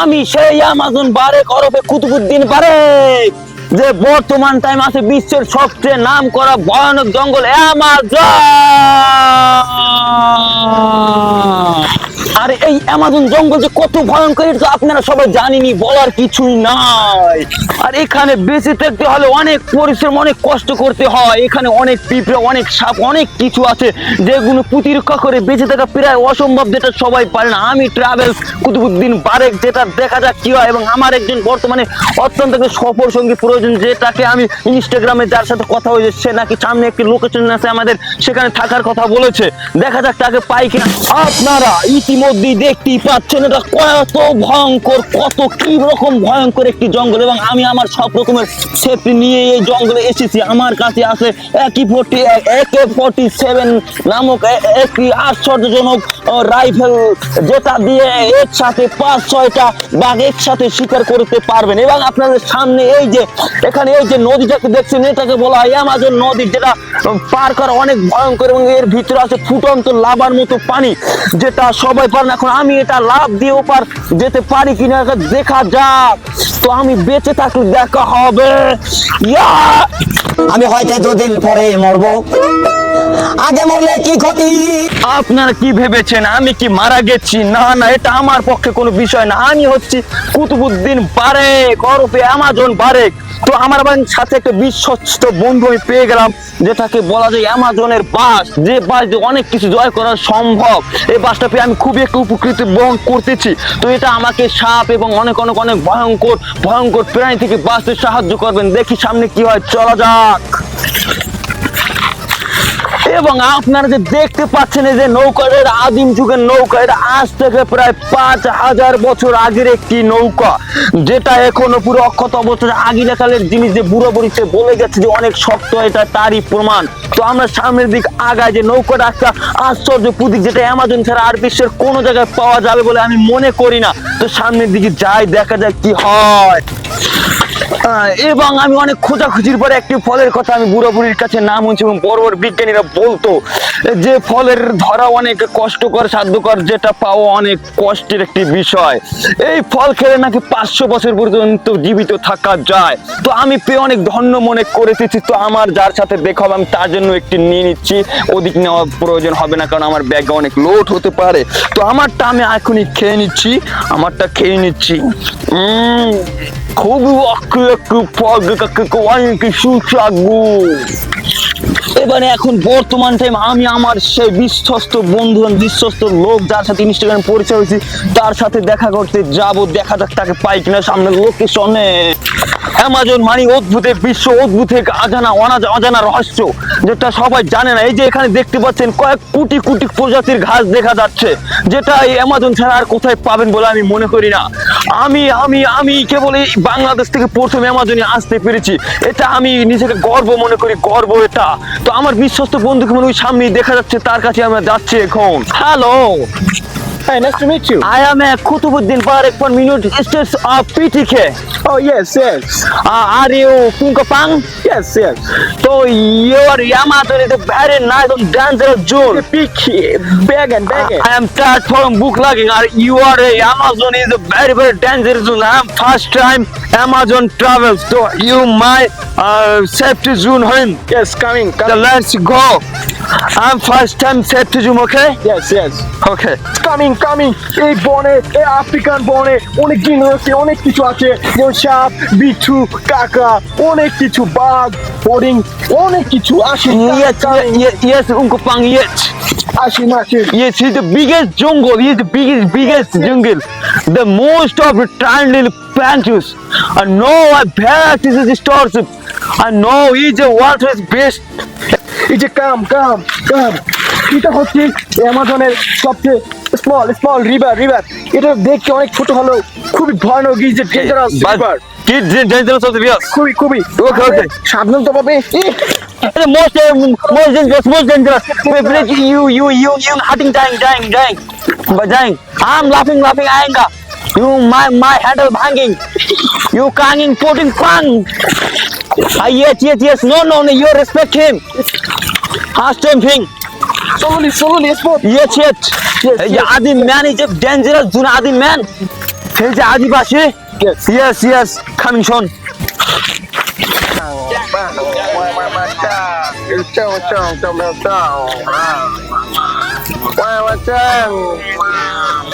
আমি সেই আমাজন বারে করবে কুতুবুদ্দিন বারে, যে বর্তমান টাইম আছে বিশ্বের সবচেয়ে নাম করা ভয়ানক জঙ্গল অ্যামাজন অ্যামাজন জঙ্গল যে কত ভয়ঙ্কর, এটা আপনারা সবাই জানেনি বলার কিছুই নাই। আর এখানে বেঁচে থাকতে হলে অনেক পরিশ্রম, অনেক কষ্ট করতে হয়। এখানে অনেক পিঁপড়ে, অনেক সাপ, অনেক কিছু আছে যেগুলো প্রতিরক্ষা করে বেঁচে থাকা প্রায় অসম্ভব, যেটা সবাই পারে না। আমি ট্রাভেলস কুতুবুদ্দিন বারেক, যেটা দেখা যাক কি হয়, এবং আমার একজন বর্তমানে অত্যন্ত সফর সঙ্গী প্রয়োজন, যেটাকে আমি ইনস্টাগ্রামে যার সাথে কথা হয়েছে, সে নাকি সামনে একটি লোকেশন আছে আমাদের, সেখানে থাকার কথা বলেছে। দেখা যাক তাকে পাই কিনা। আপনারা ইতিমধ্যেই দেখতেই পাচ্ছেন এটা কত ভয়ঙ্কর, কত কি রকম ভয়ঙ্কর একটি জঙ্গল এবং আমি আমার সব রকমের সেফটি নিয়ে এই জঙ্গলে এসেছি। আমার কাছে আছে একই ফোর্টি একে ফোর্টি সেভেন নামক একটি আশ্চর্যজনক রাইফেল যেটা দিয়ে একসাথে পাঁচ, ছয়টা বাঘ একসাথে শিকার করতে পারবেন। এবং আপনাদের সামনে এই যে, এখানে এই যে নদীটাকে দেখছেন, এটাকে বলা হয় অ্যামাজন নদী, যেটা পার করা অনেক ভয়ঙ্কর এবং এর ভিতরে আছে ফুটন্ত লাভার মতো পানি, যেটা সবাই পারেন। এখন আমি এটা লাভ দিয়ে ওপার যেতে পারি কিনা দেখা যাক। তো আমি বেঁচে থাকলে দেখা হবে। আমি হয়তো দুদিন পরে মরবো। আগে মরলে কি ক্ষতি? আপনারা কি ভেবেছেন? আমি কি মারা গেছি? না না এটা আমার পক্ষে কোনো বিষয় না। আমি হচ্ছি কুতুবুদ্দিন বারেক ওরফে অ্যামাজন বারেক। তো আমার বাড়ির সাথে একটা বিশ্বস্ত বন্ধু আমি পেয়ে গেলাম, যেটাকে বলা যায় অ্যামাজনের বাস। যে বাস দিয়ে অনেক কিছু জয় করা সম্ভব। এই বাসটা পেয়ে আমি খুবই একটা উপকৃত বহন করতেছি। তো এটা আমাকে সাপ এবং অনেক অনেক অনেক ভয়ঙ্কর ভয়ঙ্কর প্রাণী থেকে বাঁচতে সাহায্য করবেন। দেখি সামনে কি হয়, চলা যাক। এবং আপনারা যে দেখতে পাচ্ছেন এই যে নৌকাটা এটা আদিম যুগের নৌকা এটা আজ থেকে প্রায় পাঁচ হাজার বছর আগের একটি নৌকা, যেটা এখনও পুরো অক্ষত অবস্থায়। আগিনাকালের জিনিস যে বুড়ো বুড়ি সে বলে গেছে যে অনেক শক্ত, এটা তারই প্রমাণ। তো আমরা সামনের দিক আগায় যে নৌকাটা একটা আশ্চর্য প্রতীক যেটা অ্যামাজন ছাড়া আর বিশ্বের কোনো জায়গায় পাওয়া যাবে বলে আমি মনে করি না। তো সামনের দিকে যাই, দেখা যাক কি হয়। এবং আমি অনেক খোঁজাখুঁজির পরে একটি ফলের কথা আমি বুড়ো বুড়ির কাছে নাম শুনছি এবং বড় বড় বিজ্ঞানীরা বলতো, যে ফলের ধরা অনেক কষ্টকর, সাধ্যকর, যেটা পাওয়া অনেক কষ্টের একটি বিষয়। এই ফল খেলে নাকি পাঁচশো বছর পর্যন্ত জীবিত থাকা যায়। তো আমি পেয়ে অনেক ধন্য মনে করেছি তো আমার যার সাথে দেখা হবে, আমি তার জন্য একটি নিয়ে নিচ্ছি। ওদিক নেওয়ার প্রয়োজন হবে না, কারণ আমার ব্যাগে অনেক লোড হতে পারে। তো আমারটা আমি এখনই খেয়ে নিচ্ছি, আমারটা খেয়ে নিচ্ছি। খুবই অক্কু একটু পগ অনেক সুস্বাদু এবারে এখন বর্তমান টাইম আমি আমার সেই বিশ্বস্ত বন্ধু বিশ্বস্ত লোক যার সাথে ইনস্টাগ্রাম পরিচয় হয়েছি, তার সাথে দেখা করতে যাব। দেখা যাক তাকে পাই কিনা সামনে লোকেশনে অ্যামাজন মানে অদ্ভুত এক বিশ্ব অদ্ভুত, এক অজানা, অনাজা, অজানা রহস্য, যেটা সবাই জানে না। এই যে এখানে দেখতে পাচ্ছেন, কয়েক কোটি কোটি প্রজাতির ঘাস দেখা যাচ্ছে, যেটা এই অ্যামাজন ছাড়া আর কোথায় পাবেন বলে আমি মনে করি না। আমি আমি আমি কেবল এই বাংলাদেশ থেকে প্রথম অ্যামাজনে আসতে পেরেছি। এটা আমি নিজেকে গর্ব মনে করি, গর্ব এটা। আমার বিশ্বস্ত বন্ধুকে মনে ওই সামনেই দেখা যাচ্ছে তার কাছে আমরা যাচ্ছি এখন। Hello Hi, nice to meet you. I am a Kutubuddin Barek for minute states of PTK. Oh, yes, yes. Uh, are you Punkapang? Yes, yes. So your Yamato is a very nice and dangerous zone. Big, bag and bag. I am tired from book logging. You are a Amazon is a very very dangerous zone. I am first time Amazon travel. So you my uh, safety zone home. Yes, coming, coming. So let's go. I'm first time safety zone. Okay. Yes, yes. Okay. Coming coming এই বনে এই African বনে অনেক জিনিস আছে অনেক কিছু আছে যেমন সাপ বিচ্ছু কাকা অনেক কিছু বাঘ হরিণ অনেক কিছু আসে Yes, yes, yes, Unkapang, yes. আসি আসি Yes, he's the biggest jungle. He's the biggest, biggest jungle. The most of the triangle plantures. I know I bet this is the stars. I know he's the water's best. এই যে কাম কাম কাম। এটা হচ্ছে অ্যামাজনের সবচেয়ে small small river river এটা দেখতে অনেক ছোট হলো খুবই ভয়ানক ইজ ডেঞ্জারাস খুবই খুবই। ওকে ওকে সাধারণত ভাবে এই মোস্ট মোস্ট ডাইং ডাইং লাফিং লাফিং আইঙ্গা you my my handle ভাঙ্গিং you কাঙ্গিং putting পাং no no you respect him Ah, stamping. Slowly, slowly, spot. Yes yes এই যে আদিম ম্যান এই যে ডেঞ্জারাস জুন আদিম ম্যান এই যে আদিবাসী। Yes. Yes yes coming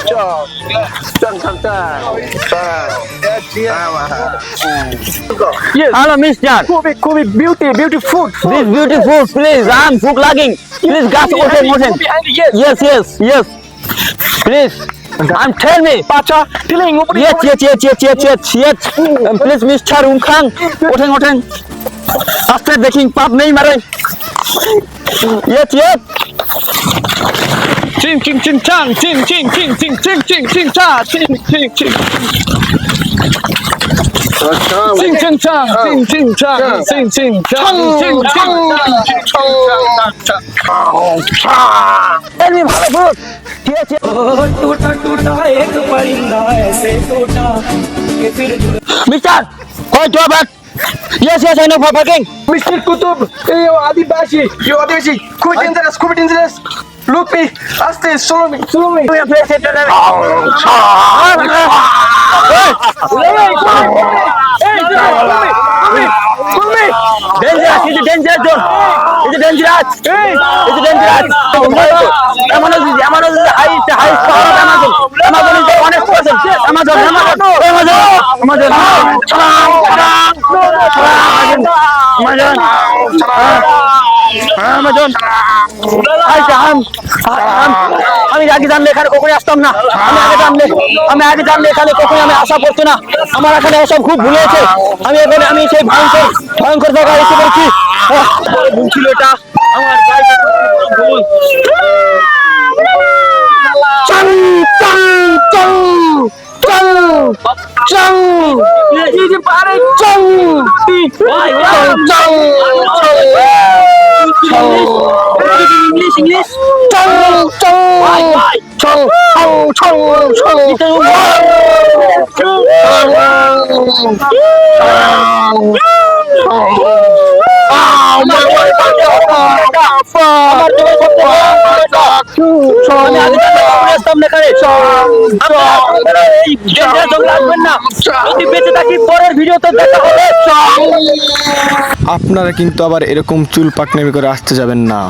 Chao. Yes. Hello, Miss Jan. Kobe, Kobe, beauty, beautiful food. This beautiful place. I'm food lagging. Please, gas ocean, ocean. Yes, yes, yes. Please. I'm tell me. Pacha, telling. Yes, yes, yes, yes, yes, yes, yes. Um, please, Mr. Umkhang. Oten, oten. After taking pub name, Yes, yes. Ching ching ching chang ching ching ching ching ching ching ching cha ching ching ching ching ching chang ching ching chang ching ching chang ching ching टूटा टूटा एक परिंदा ऐसे टूटा कि फिर mister कोई तो बात Yes, yes, I know for parking. Mr. Kutub, you are the Adibashi, you are Adibashi. Quite dangerous, quite dangerous. Zone. It's a dangerous. It's a dangerous. Amazon is Amazon is the highest highest power of Amazon. Amazon is the honest person. Amazon, Amazon, Amazon, Amazon, Amazon, Amazon, Amazon. আচ্ছা আম আম- আগে জানলে এখানে কখনই আসতাম না আমি আগে জানলে আমি আগে জানলে এখানে কখনই আমি আশা করতো না আমার এখানে এসব খুব ভুল হয়েছে আমি এখানে আমি সেই ভয়ঙ্কর ভয়ঙ্কর জায়গায় এসে পড়েছি ভুল ছিল এটা আমার ভুল চং চং চং চং চং এই যে পারে English, English. Chow, chow, chow, chow, chow, chow, chow, chow, chow, chow, আসতাম না এখানে। আপনারা আপনারা এই জঙ্গলে আসবেন না। যদি বেঁচে থাকি পরের ভিডিওতে দেখা হবে আপনারা কিন্তু আবার এরকম চুল পাকনামি করে আসতে যাবেন না